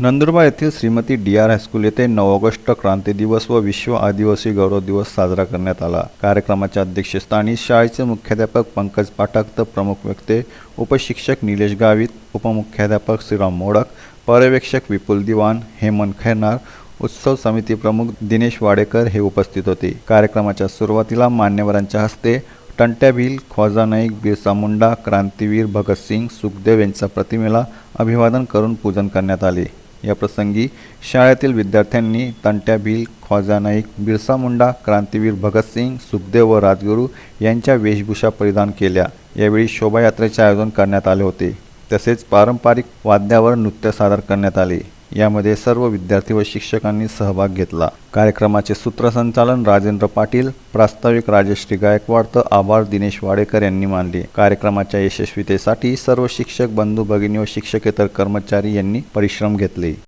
नंदुरबार येथील Shrimati D R high school येथे नऊ ऑगस्ट क्रांती दिवस व विश्व आदिवासी गौरव दिवस साजरा करण्यात आला. कार्यक्रमाच्या अध्यक्षस्थानी शाळेचे मुख्याध्यापक पंकज पाठक तर प्रमुख वक्ते उपशिक्षक निलेश गावित उपमुख्याध्यापक श्रीराम मोडक पर्यवेक्षक विपुल दिवाण हेमंत खैरनार उत्सव समिती प्रमुख दिनेश वाडेकर हे उपस्थित होते. कार्यक्रमाच्या सुरुवातीला मान्यवरांच्या हस्ते टंट्याभिल ख्वाजा नाईक बिरसा मुंडा क्रांतीवीर भगतसिंग सुखदेव यांच्या प्रतिमेला अभिवादन करून पूजन करण्यात आले. याप्रसंगी शाळेतील विद्यार्थ्यांनी तंट्या भिल ख्वाजा नाईक बिरसा मुंडा क्रांतीवीर भगतसिंग सुखदेव व राजगुरू यांच्या वेशभूषा परिधान केल्या. यावेळी शोभायात्रेचे आयोजन करण्यात आले होते. तसेच पारंपरिक वाद्यावर नृत्य सादर करण्यात आले. यामध्ये सर्व विद्यार्थी व शिक्षकांनी सहभाग घेतला. कार्यक्रमाचे सूत्रसंचालन राजेंद्र पाटील प्रास्ताविक राजश्री गायकवाड तर आभार दिनेश वाडेकर यांनी मानले. कार्यक्रमाच्या यशस्वीतेसाठी सर्व शिक्षक बंधू भगिनी व शिक्षकेतर कर्मचारी यांनी परिश्रम घेतले.